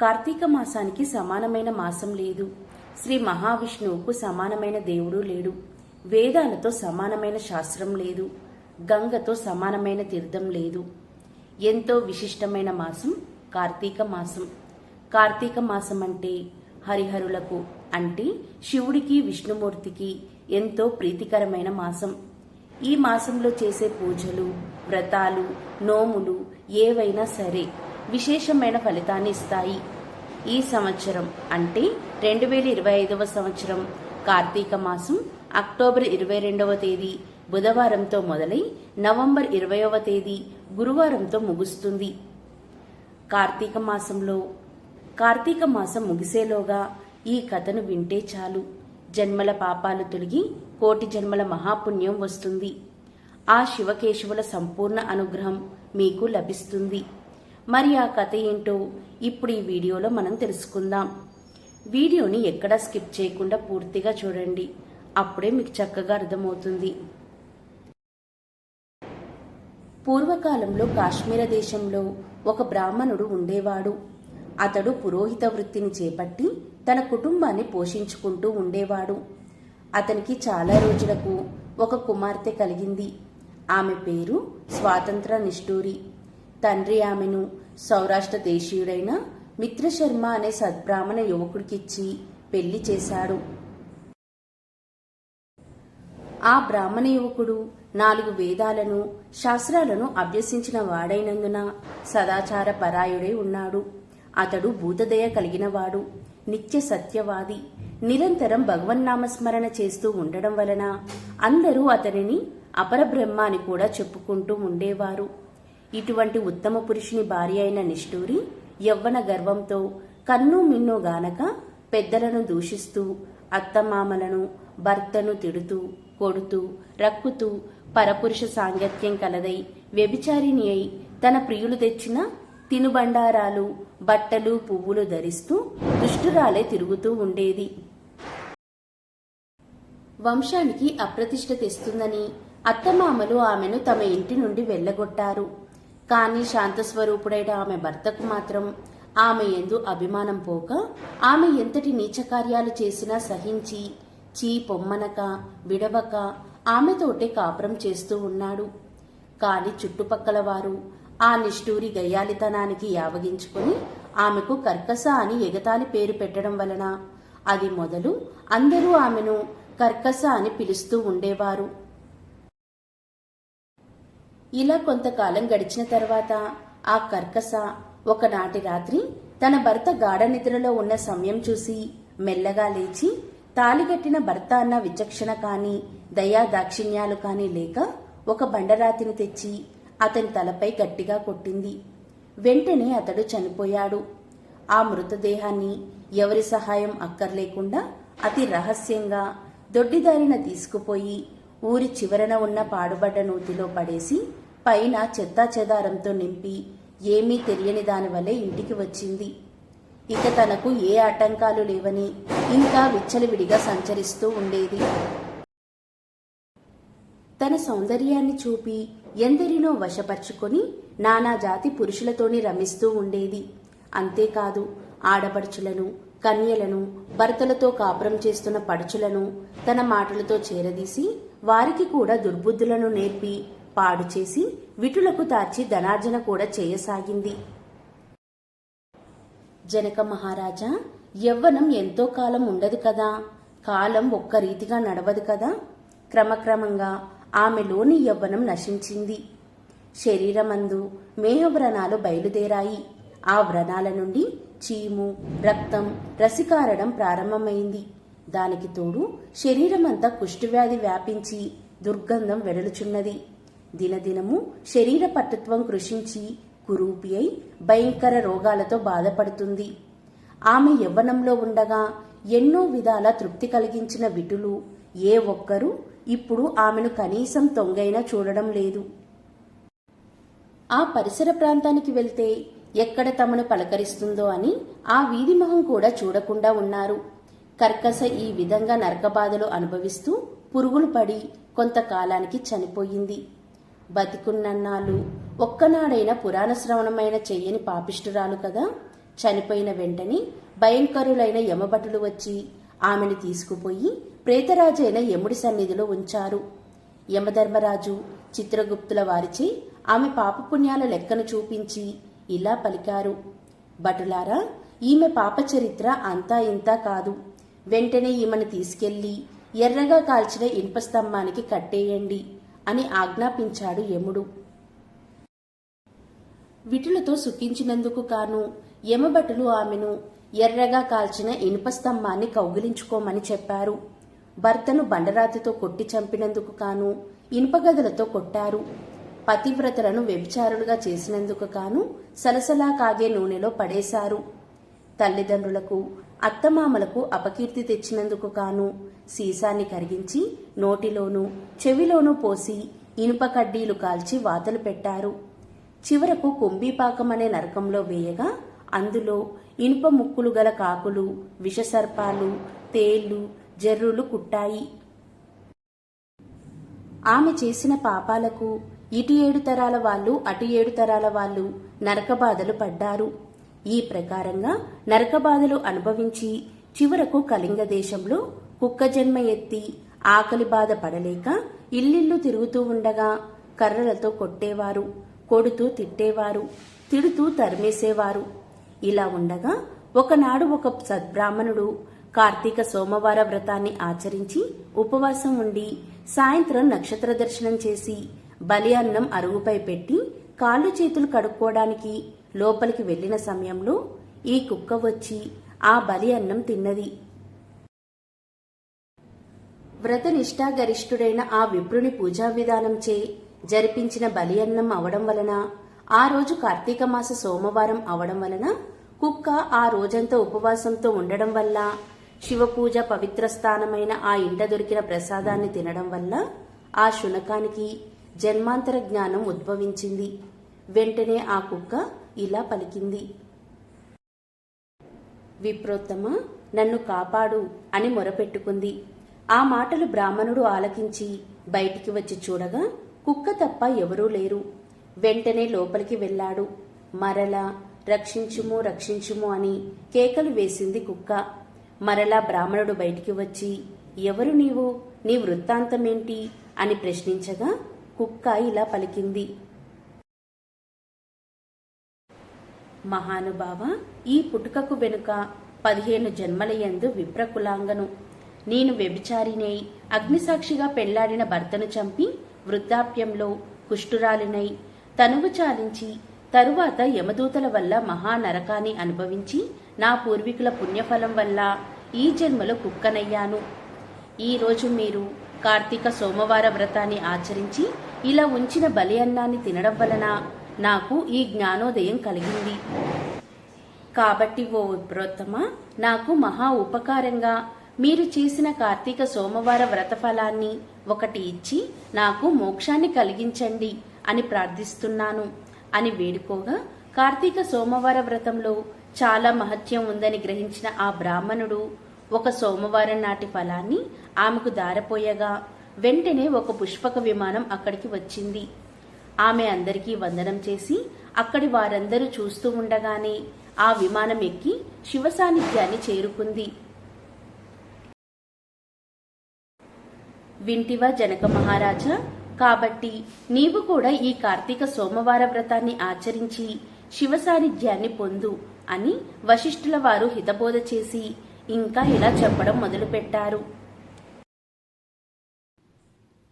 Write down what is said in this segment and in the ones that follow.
కార్తీక మాసానికి సమానమైన మాసం లేదు. శ్రీ మహావిష్ణువుకు సమానమైన దేవుడు లేడు. వేదాలతో సమానమైన శాస్త్రం లేదు. గంగతో సమానమైన తీర్థం లేదు. ఎంతో విశిష్టమైన మాసం కార్తీక మాసం. కార్తీక మాసం అంటే హరిహరులకు అంటే శివుడికి విష్ణుమూర్తికి ఎంతో ప్రీతికరమైన మాసం. ఈ మాసంలో చేసే పూజలు వ్రతాలు నోములు ఏవైనా సరే విశేషమైన ఫలితాన్ని ఇస్తాయి. ఈ సంవత్సరం అంటే రెండు వేల ఇరవై ఐదవ సంవత్సరం. కార్తీక మాసం అక్టోబర్ ఇరవై రెండవ తేదీ బుధవారంతో మొదలై నవంబర్ ఇరవయవ తేదీ గురువారంతో ముగుస్తుంది. కార్తీక మాసంలో కార్తీక మాసం ముగిసేలోగా ఈ కథను వింటే చాలు. జన్మల పాపాలు తొలగి కోటి జన్మల మహాపుణ్యం వస్తుంది. ఆ శివకేశవుల సంపూర్ణ అనుగ్రహం మీకు లభిస్తుంది. మరి ఆ కథ ఏంటో ఇప్పుడు ఈ వీడియోలో మనం తెలుసుకుందాం. వీడియోని ఎక్కడా స్కిప్ చేయకుండా పూర్తిగా చూడండి. అప్పుడే మీకు చక్కగా అర్థమవుతుంది. పూర్వకాలంలో కాశ్మీర దేశంలో ఒక బ్రాహ్మణుడు ఉండేవాడు. అతడు పురోహిత వృత్తిని చేపట్టి తన కుటుంబాన్ని పోషించుకుంటూ ఉండేవాడు. అతనికి చాలా రోజులకు ఒక కుమార్తె కలిగింది. ఆమె పేరు స్వాతంత్ర నిష్ఠూరి. తండ్రి ఆమెను సౌరాష్ట్ర దేశీయుడైన మిత్రశర్మ అనే సద్బ్రాహ్మణ యువకుడికిచ్చి పెళ్ళి చేశాడు. ఆ బ్రాహ్మణ యువకుడు నాలుగు వేదాలను శాస్త్రాలను అభ్యసించిన వాడైనందున సదాచార పరాయుడై ఉన్నాడు. అతడు భూతదయ కలిగినవాడు నిత్య సత్యవాది నిరంతరం భగవన్నామస్మరణ చేస్తూ ఉండడం వలన అందరూ అతనిని అపరబ్రహ్మ అని కూడా చెప్పుకుంటూ ఉండేవారు. ఇటువంటి ఉత్తమ పురుషుని భార్య అయిన నిష్ఠూరి యవ్వన గర్వంతో కన్ను మిన్ను గానక పెద్దలను దూషిస్తూ అత్తమామలను భర్తను తిడుతూ కొడుతూ రక్కుతూ పరపురుష సాంగత్యం కలదై వ్యభిచారిణి అయి తన ప్రియులు తెచ్చిన తినుబండారాలు బట్టలు పువ్వులు ధరిస్తూ దుష్టురాలే తిరుగుతూ ఉండేది. వంశానికి అప్రతిష్ట తెస్తుందని అత్తమామలు ఆమెను తమ ఇంటి నుండి వెళ్ళగొట్టారు. కానీ శాంతస్వరూపుడైన ఆమె భర్తకు మాత్రం ఆమె ఎందు అభిమానం పోక ఆమె ఎంతటి నీచ కార్యాలు చేసినా సహించి చీ పొమ్మనక విడవక ఆమెతోటే కాపురం చేస్తూ ఉన్నాడు. కాని చుట్టుపక్కల వారు ఆ నిష్ఠూరి గయ్యాలితనానికి యావగించుకొని ఆమెకు కర్కస అని ఎగతాళి పేరు పెట్టడం వలన అది మొదలు అందరూ ఆమెను కర్కస అని పిలుస్తూ ఉండేవారు. ఇలా కొంతకాలం గడిచిన తర్వాత ఆ కర్కస ఒకనాటి రాత్రి తన భర్త గాఢ నిద్రలో ఉన్న సమయం చూసి మెల్లగా లేచి తాలిగట్టిన భర్త అన్న విచక్షణ కాని దయా దాక్షిణ్యాలు కాని లేక ఒక బండరాతిని తెచ్చి అతని తలపై గట్టిగా కొట్టింది. వెంటనే అతడు చనిపోయాడు. ఆ మృతదేహాన్ని ఎవరి సహాయం అక్కర్లేకుండా అతి రహస్యంగా దొడ్డిదారిన తీసుకుపోయి ఊరి చివరన ఉన్న పాడుబడ్డ నూతిలో పడేసి పైన చెత్తా చెదారంతో నింపి ఏమీ తెలియని దాని వల్లే ఇంటికి వచ్చింది. ఇక తనకు ఏ ఆటంకాలు లేవని ఇంకా విచ్చలవిడిగా సంచరిస్తూ ఉండేది. తన సౌందర్యాన్ని చూపి ఎందరినో వశపరుచుకొని నానా జాతి పురుషులతోని రమిస్తూ ఉండేది. అంతేకాదు ఆడపడుచులను కన్యలను భర్తలతో కాపురం చేస్తున్న పడుచులను తన మాటలతో చేరదీసి వారికి కూడా దుర్బుద్ధులను నేర్పి పాడు చేసి విటులకు తార్చి ధనార్జన కూడా చేయసాగింది. జనక మహారాజా యవ్వనం ఎంతో కాలం ఉండదు కదా? కాలం ఒక్క రీతిగా నడవదు కదా? క్రమక్రమంగా ఆమెలోని యవ్వనం నశించింది. శరీరమందు మేహవ్రణాలు బయలుదేరాయి. ఆ వ్రణాల నుండి చీము రక్తం రసికారడం ప్రారంభమైంది. దానికి తోడు శరీరమంతా కుష్ఠవ్యాధి వ్యాపించి దుర్గంధం వెడలుచున్నది దినదినము శరీర పట్టుత్వం కృషించి కురూపి అయి భయంకర రోగాలతో బాధపడుతుంది. ఆమె యవ్వనంలో ఉండగా ఎన్నో విధాల తృప్తి కలిగించిన విటులు ఏ ఒక్కరూ ఇప్పుడు ఆమెను కనీసం తొంగైనా చూడడం లేదు. ఆ పరిసర ప్రాంతానికి వెళ్తే ఎక్కడ తమను పలకరిస్తుందో అని ఆ వీధి మొహం కూడా చూడకుండా ఉన్నారు. కర్కస ఈ విధంగా నరకబాధలు అనుభవిస్తూ పురుగులు పడి కొంతకాలానికి చనిపోయింది. బతికున్నన్నాళ్ళు. ఒక్కనాడైన పురాణ శ్రవణమైన చెయ్యని పాపిష్టురాలు కదా. చనిపోయిన వెంటనే భయంకరులైన యమభటులు వచ్చి ఆమెను తీసుకుపోయి ప్రేతరాజైన యముడి సన్నిధిలో ఉంచారు. యమధర్మరాజు చిత్రగుప్తుల వారిచే ఆమె పాపపుణ్యాల లెక్కను చూపించి ఇలా పలికారు. భటులారా ఈమె పాపచరిత్ర అంతా ఇంతా కాదు. వెంటనే ఈమెను తీసుకెళ్ళి ఎర్రగా కాల్చిన ఇనుప స్తంభానికి కట్టేయండి. అని ఆజ్ఞాపించాడు యముడు. విటులతో సుఖించినందుకు కాను యమభటులు ఆమెను ఎర్రగా కాల్చిన ఇనుప స్తంభాన్ని కౌగిలించుకోమని చెప్పారు. భర్తను బండరాతితో కొట్టి చంపినందుకు కాను ఇనుప గదులతో కొట్టారు. పతివ్రతలను వ్యభిచారులుగా చేసినందుకు కాను సలసలా కాగే నూనెలో పడేశారు. తల్లిదండ్రులకు అత్తమామలకు అపకీర్తి తెచ్చినందుకు కాను సీసాన్ని కరిగించి నోటిలోనూ చెవిలోనూ పోసి ఇనుప కడ్డీలు కాల్చి వాతలు పెట్టారు. చివరకు కుంభీపాకం అనే నరకంలో వేయగా అందులో ఇనుప ముక్కులు గల కాకులు విషసర్పాలు తేళ్ళు జర్రులు కుట్టాయి. ఆమె చేసిన పాపాలకు ఇటు ఏడు తరాల వాళ్ళు అటు ఏడు తరాల వాళ్ళు నరకబాధలు పడ్డారు. ఈ ప్రకారంగా నరకబాధలు అనుభవించి చివరకు కళింగ దేశంలో కుక్క జన్మ ఎత్తి ఆకలి బాధ పడలేక ఇల్లిల్లు తిరుగుతూ ఉండగా కర్రలతో కొట్టేవారు కొడుతూ తిట్టేవారు తిడుతూ తరిమేసేవారు. ఇలా ఉండగా ఒకనాడు ఒక సద్బ్రాహ్మణుడు కార్తీక సోమవార వ్రతాన్ని ఆచరించి ఉపవాసం ఉండి సాయంత్రం నక్షత్ర దర్శనం చేసి బలి అన్నం అరుగుపై పెట్టి కాళ్ళు చేతులు కడుక్కోవడానికి లోపలికి వెళ్ళిన సమయంలో ఈ కుక్క వచ్చి ఆ బలి అన్నం తిన్నది. వ్రత నిష్ఠాగరిష్ఠుడైన ఆ విప్రుని పూజా విధానంచే జరిపించిన బలి అన్నం అవడం వలన ఆ రోజు కార్తీక మాస సోమవారం అవడం వలన కుక్క ఆ రోజంతా ఉపవాసంతో ఉండడం వల్ల శివపూజ పవిత్ర స్థానమైన ఆ ఇంట దొరికిన ప్రసాదాన్ని తినడం వల్ల ఆ శునకానికి జన్మాంతర జ్ఞానం ఉద్భవించింది. వెంటనే ఆ కుక్క ఇలా పలికింది. విప్రోత్తమ నన్ను కాపాడు అని మొరపెట్టుకుంది. ఆ మాటలు బ్రాహ్మణుడు ఆలకించి బయటికి వచ్చి చూడగా కుక్క తప్ప ఎవరూ లేరు. వెంటనే లోపలికి వెళ్ళాడు. మరలా రక్షించుము రక్షించుము అని కేకలు వేసింది కుక్క. మరలా బ్రాహ్మణుడు బయటికి వచ్చి ఎవరు నీవు? నీ వృత్తాంతమేంటి? అని ప్రశ్నించగా కుక్క ఇలా పలికింది. మహానుభావ ఈ పుట్టుకకు వెనుక పదిహేను జన్మలయందు విప్రకులాంగను. నేను వ్యభిచారినై అగ్నిసాక్షిగా పెళ్ళాడిన భర్తను చంపి వృద్ధాప్యంలో కుష్ఠురాలినై తనువు చాలించి తరువాత యమదూతల వల్ల మహానరకాన్ని అనుభవించి నా పూర్వీకుల పుణ్యఫలం వల్ల ఈ జన్మలో కుక్కనయ్యాను. ఈరోజు మీరు కార్తీక సోమవార వ్రతాన్ని ఆచరించి ఇలా ఉంచిన బలి అన్నాన్ని తినడం వలన నాకు ఈ జ్ఞానోదయం కలిగింది. కాబట్టి ఓ విప్రోత్తమ నాకు మహా ఉపకారంగా మీరు చేసిన కార్తీక సోమవార వ్రత ఫలాన్ని ఒకటి ఇచ్చి నాకు మోక్షాన్ని కలిగించండి అని ప్రార్థిస్తున్నాను అని వేడుకోగా కార్తీక సోమవార వ్రతంలో చాలా మహత్యం ఉందని గ్రహించిన ఆ బ్రాహ్మణుడు ఒక సోమవారం నాటి ఫలాన్ని ఆమెకు దారపోయగా వెంటనే ఒక పుష్పక విమానం అక్కడికి వచ్చింది. ఆమె అందరికీ వందనం చేసి అక్కడి వారందరూ చూస్తూ ఉండగానే ఆ విమానం ఎక్కి శివ సాన్నిధ్యాన్ని చేరుకుంది. వింటివా జనక మహారాజా కాబట్టి నీవు కూడా ఈ కార్తీక సోమవార వ్రతాన్ని ఆచరించి శివ సాన్నిధ్యాన్ని పొందు అని వశిష్ఠుల వారు హితబోధ చేసి ఇంకా ఇలా చెప్పడం మొదలుపెట్టారు.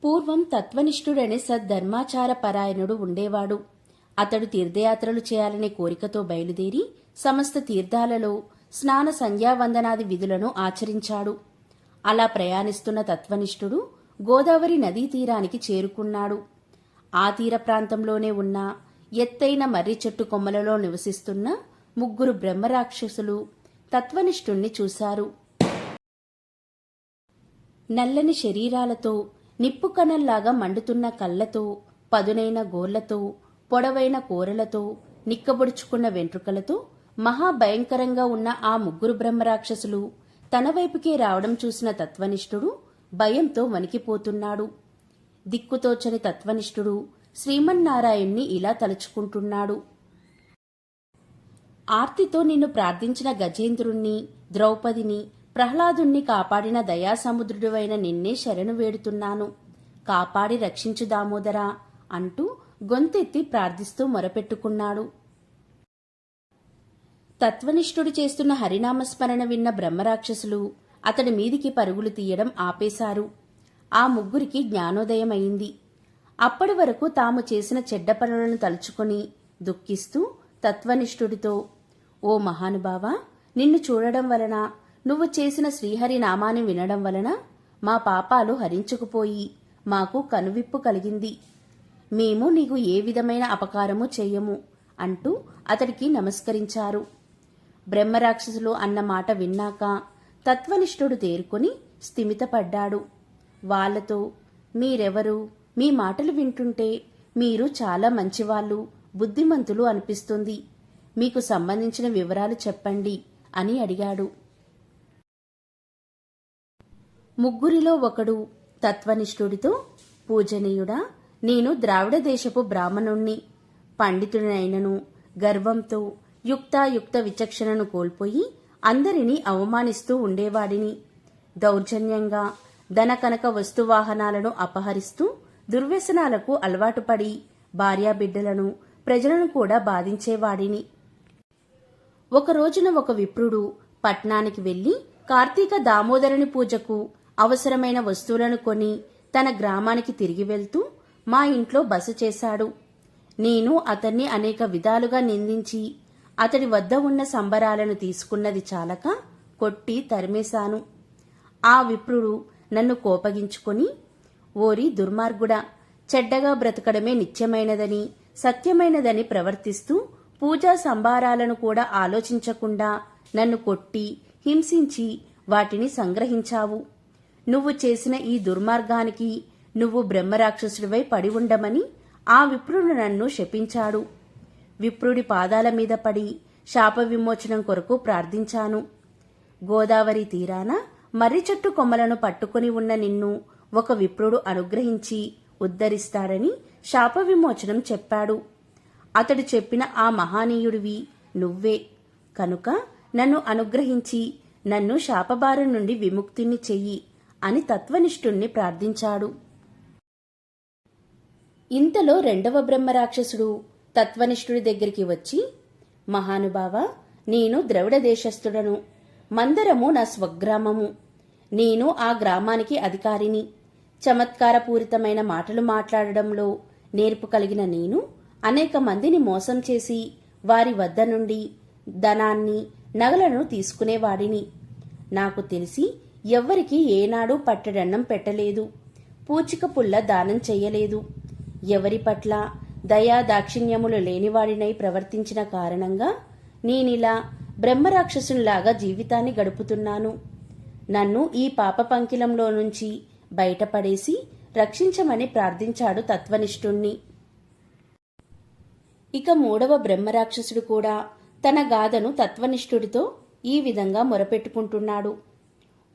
పూర్వం తత్వనిష్ఠుడనే సద్ధర్మాచార పరాయణుడు ఉండేవాడు. అతడు తీర్థయాత్రలు చేయాలనే కోరికతో బయలుదేరి సమస్త తీర్థాలలో స్నాన సంధ్యావందనాది విధులను ఆచరించాడు. అలా ప్రయాణిస్తున్న తత్వనిష్ఠుడు గోదావరి నదీ తీరానికి చేరుకున్నాడు. ఆ తీర ప్రాంతంలోనే ఉన్న ఎత్తైన మర్రి చెట్టు కొమ్మలలో నివసిస్తున్న ముగ్గురు బ్రహ్మరాక్షసులు తత్వనిష్ఠుణ్ణి చూశారు. నల్లని శరీరాలతో నిప్పు కణల్లాగా మండుతున్న కళ్ళతో పదునైన గోర్లతో పొడవైన కూరలతో నిక్కబొడుచుకున్న వెంట్రుకలతో మహాభయంకరంగా ఉన్న ఆ ముగ్గురు బ్రహ్మరాక్షసులు తన వైపుకే రావడం చూసిన తత్వనిష్ఠుడు భయంతో వణికిపోతున్నాడు. దిక్కుతోచని తత్వనిష్ఠుడు శ్రీమన్నారాయణ్ణి ఇలా తలుచుకుంటున్నాడు. ఆర్తితో నిన్ను ప్రార్థించిన గజేంద్రుణ్ణి ద్రౌపదిని ప్రహ్లాదుణ్ణి కాపాడిన దయాసముద్రుడివైన నిన్నే శరణు వేడుతున్నాను. కాపాడి రక్షించు దామోదరా అంటూ గొంతెత్తి ప్రార్థిస్తూ మొరపెట్టుకున్నాడు. తత్వనిష్ఠుడు చేస్తున్న హరినామస్మరణ విన్న బ్రహ్మరాక్షసులు అతడి మీదికి పరుగులు తీయడం ఆపేశారు. ఆ ముగ్గురికి జ్ఞానోదయం అయింది అప్పటి వరకు తాము చేసిన చెడ్డ పనులను తలుచుకొని దుఃఖిస్తూ తత్వనిష్ఠుడితో ఓ మహానుభావా నిన్ను చూడడం వలన నువ్వు చేసిన శ్రీహరి నామాన్ని వినడం వలన మా పాపాలు హరించుకుపోయి మాకు కనువిప్పు కలిగింది. మేము నీకు ఏ విధమైన అపకారము చెయ్యము అంటూ అతడికి నమస్కరించారు. బ్రహ్మరాక్షసులు అన్న మాట విన్నాక తత్వనిష్ఠుడు తేరుకొని స్థిమితపడ్డాడు. వాళ్ళతో మీరెవరు? మీ మాటలు వింటుంటే మీరు చాలా మంచివాళ్ళు బుద్ధిమంతులు అనిపిస్తుంది. మీకు సంబంధించిన వివరాలు చెప్పండి అని అడిగాడు. ముగ్గురిలో ఒకడు తత్వనిష్ఠుడితో పూజనీయుడా నేను ద్రావిడ దేశపు బ్రాహ్మణుణ్ణి. పండితుడినైనను గర్వంతో యుక్తాయుక్త విచక్షణను కోల్పోయి అందరినీ అవమానిస్తూ ఉండేవాడిని. దౌర్జన్యంగా ధనకనక వస్తువాహనాలను అపహరిస్తూ దుర్వ్యసనాలకు అలవాటుపడి భార్యాబిడ్డలను ప్రజలను కూడా బాధించేవాడిని. ఒక రోజున ఒక విప్రుడు పట్నానికి వెళ్ళి కార్తీక దామోదరుని పూజకు అవసరమైన వస్తువులను కొని తన గ్రామానికి తిరిగి వెళ్తూ మా ఇంట్లో బస చేశాడు. నేను అతన్ని అనేక విధాలుగా నిందించి అతడి వద్ద ఉన్న సంబరాలను తీసుకున్నది చాలక కొట్టి తరిమేశాను. ఆ విప్రుడు నన్ను కోపగించుకొని ఓరి దుర్మార్గుడా చెడ్డగా బ్రతకడమే నిత్యమైనదని సత్యమైనదని ప్రవర్తిస్తూ పూజా సంభారాలను కూడా ఆలోచించకుండా నన్ను కొట్టి హింసించి వాటిని సంగ్రహించావు. నువ్వు చేసిన ఈ దుర్మార్గానికి నువ్వు బ్రహ్మరాక్షసుడివై పడి ఉండమని ఆ విప్రుడు నన్ను శపించాడు. విప్రుడి పాదాల మీద పడి శాప విమోచనం కొరకు ప్రార్థించాను. గోదావరి తీరాన మర్రి చెట్టు కొమ్మలను పట్టుకుని ఉన్న నిన్ను ఒక విప్రుడు అనుగ్రహించి ఉద్ధరిస్తాడని శాప విమోచనం చెప్పాడు. అతడు చెప్పిన ఆ మహానీయుడివి నువ్వే. కనుక నన్ను అనుగ్రహించి నన్ను శాపభారం నుండి విముక్తిని చెయ్యి అని తత్వనిష్ఠుణ్ణి ప్రార్థించాడు. ఇంతలో రెండవ బ్రహ్మరాక్షసుడు తత్వనిష్ఠుడి దగ్గరికి వచ్చి మహానుభావ నేను ద్రవిడ దేశస్థుడను. మందరము నా స్వగ్రామము. నేను ఆ గ్రామానికి అధికారిని. చమత్కారపూరితమైన మాటలు మాట్లాడడంలో నేర్పు కలిగిన నేను అనేక మందిని మోసం చేసి వారి వద్ద నుండి ధనాన్ని నగలను తీసుకునేవాడిని. నాకు తెలిసి ఎవ్వరికి ఏనాడు పట్టడన్నం పెట్టలేదు. పూచిక పుల్ల దానం చెయ్యలేదు ఎవరి పట్ల దయా దాక్షిణ్యములు లేనివాడినై ప్రవర్తించిన కారణంగా నేనిలా బ్రహ్మరాక్షసునిలాగా జీవితాన్ని గడుపుతున్నాను. నన్ను ఈ పాప పంకిలంలో నుంచి బయటపడేసి రక్షించమని ప్రార్థించాడు తత్వనిష్ఠుణ్ణి. ఇక మూడవ బ్రహ్మరాక్షసుడు కూడా తన గాథను తత్వనిష్ఠుడితో ఈ విధంగా మొరపెట్టుకుంటున్నాడు.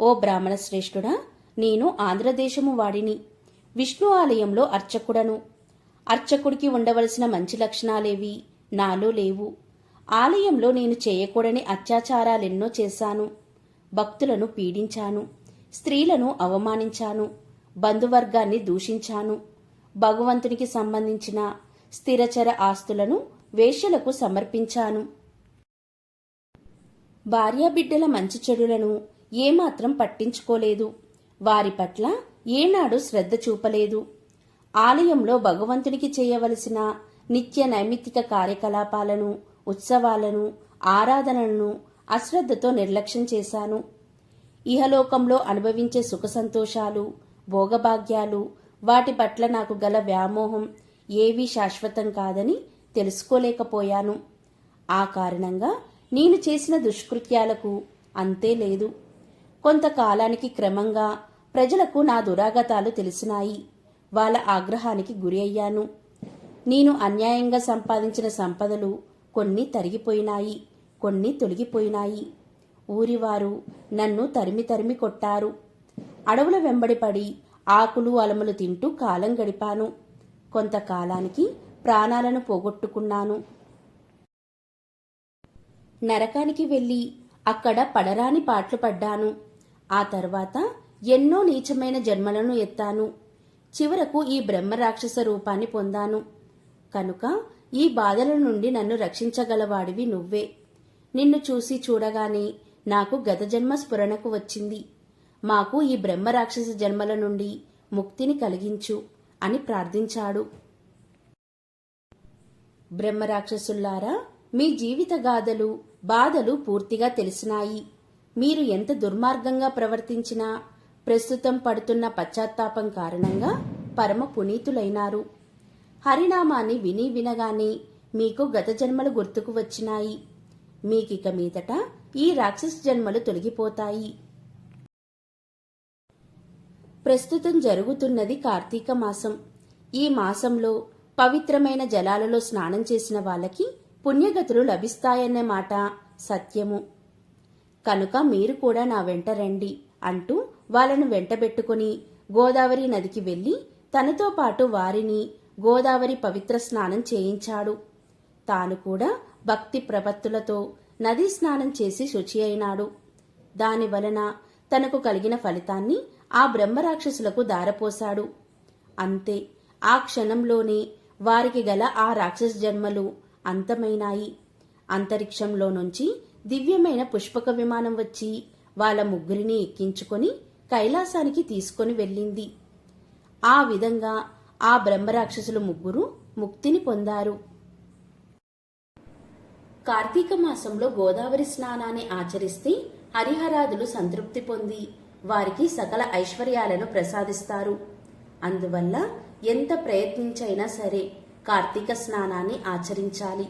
ఓ బ్రాహ్మణ శ్రేష్ఠుడా నేను ఆంధ్రదేశము వాడిని. విష్ణు ఆలయంలో అర్చకుడను. అర్చకుడికి ఉండవలసిన మంచి లక్షణాలేవి? నాలో లేవు. ఆలయంలో నేను చేయకూడని అత్యాచారాలెన్నో చేశాను. భక్తులను పీడించాను. స్త్రీలను అవమానించాను. బంధువర్గాన్ని దూషించాను. భగవంతునికి సంబంధించిన స్థిరచర ఆస్తులను వేష్యలకు సమర్పించాను. భార్యాబిడ్డల మంచి చెడులను ఏమాత్రం పట్టించుకోలేదు. వారి పట్ల ఏనాడు శ్రద్ధ చూపలేదు. ఆలయంలో భగవంతునికి చేయవలసిన నిత్య నైమిత్తిక కార్యకలాపాలను ఉత్సవాలను ఆరాధనలను అశ్రద్ధతో నిర్లక్ష్యం చేశాను. ఇహలోకంలో అనుభవించే సుఖ సంతోషాలు భోగభాగ్యాలు వాటి పట్ల నాకు గల వ్యామోహం ఏవీ శాశ్వతం కాదని తెలుసుకోలేకపోయాను. ఆ కారణంగా నేను చేసిన దుష్కృత్యాలకు అంతే లేదు. కొంతకాలానికి క్రమంగా ప్రజలకు నా దురాగతాలు తెలిసినాయి. వాళ్ళ ఆగ్రహానికి గురి అయ్యాను. నేను అన్యాయంగా సంపాదించిన సంపదలు కొన్ని తరిగిపోయినాయి కొన్ని తొలగిపోయినాయి. ఊరివారు నన్ను తరిమి తరిమి కొట్టారు. అడవుల వెంబడిపడి ఆకులు అలములు తింటూ కాలం గడిపాను. కొంతకాలానికి ప్రాణాలను పోగొట్టుకున్నాను. నరకానికి వెళ్ళి అక్కడ పడరాని పాట్లు పడ్డాను. ఆ తర్వాత ఎన్నో నీచమైన జన్మలను ఎత్తాను. చివరకు ఈ బ్రహ్మరాక్షస రూపాన్ని పొందాను. కనుక ఈ బాధల నుండి నన్ను రక్షించగలవాడివి నువ్వే. నిన్ను చూసి చూడగానే నాకు గత జన్మ స్ఫురణకు వచ్చింది. మాకు ఈ బ్రహ్మరాక్షస జన్మల నుండి ముక్తిని కలిగించు అని ప్రార్థించాడు. బ్రహ్మరాక్షసుల్లారా మీ జీవిత గాథలు బాధలు పూర్తిగా తెలిసినాయి. మీరు ఎంత దుర్మార్గంగా ప్రవర్తించినా ప్రస్తుతం పడుతున్న పశ్చాత్తాపం కారణంగా పరమ పునీతులైనారు. హరినామాన్ని విని వినగానే మీకు గత జన్మలు గుర్తుకు వచ్చినాయి. మీకిక మీదట ఈ రాక్షస జన్మలు తొలగిపోతాయి. ప్రస్తుతం జరుగుతున్నది కార్తీక మాసం. ఈ మాసంలో పవిత్రమైన జలాలలో స్నానం చేసిన వాళ్ళకి పుణ్యగతులు లభిస్తాయనే మాట సత్యము. కనుక మీరు కూడా నా వెంట రండి అంటూ వాళ్ళను వెంటబెట్టుకుని గోదావరి నదికి వెళ్ళి తనతో పాటు వారిని గోదావరి పవిత్ర స్నానం చేయించాడు. తాను కూడా భక్తి ప్రపత్తులతో నదీ స్నానం చేసి శుచి అయినాడు. దాని వలన తనకు కలిగిన ఫలితాన్ని ఆ బ్రహ్మరాక్షసులకు దారపోశాడు. అంతే ఆ క్షణంలోనే వారికి గల ఆ రాక్షస జన్మలు అంతమైనాయి. అంతరిక్షంలో నుంచి దివ్యమైన పుష్పక విమానం వచ్చి వాళ్ళ ముగ్గురిని ఎక్కించుకొని కైలాసానికి తీసుకొని వెళ్ళింది. ఆ విధంగా ఆ బ్రహ్మరాక్షసులు ముగ్గురు ముక్తిని పొందారు. కార్తీక మాసంలో గోదావరి స్నానాన్ని ఆచరిస్తే హరిహరాదులు సంతృప్తి పొంది వారికి సకల ఐశ్వర్యాలను ప్రసాదిస్తారు. అందువల్ల ఎంత ప్రయత్నించైనా సరే కార్తీక స్నానాన్ని ఆచరించాలి.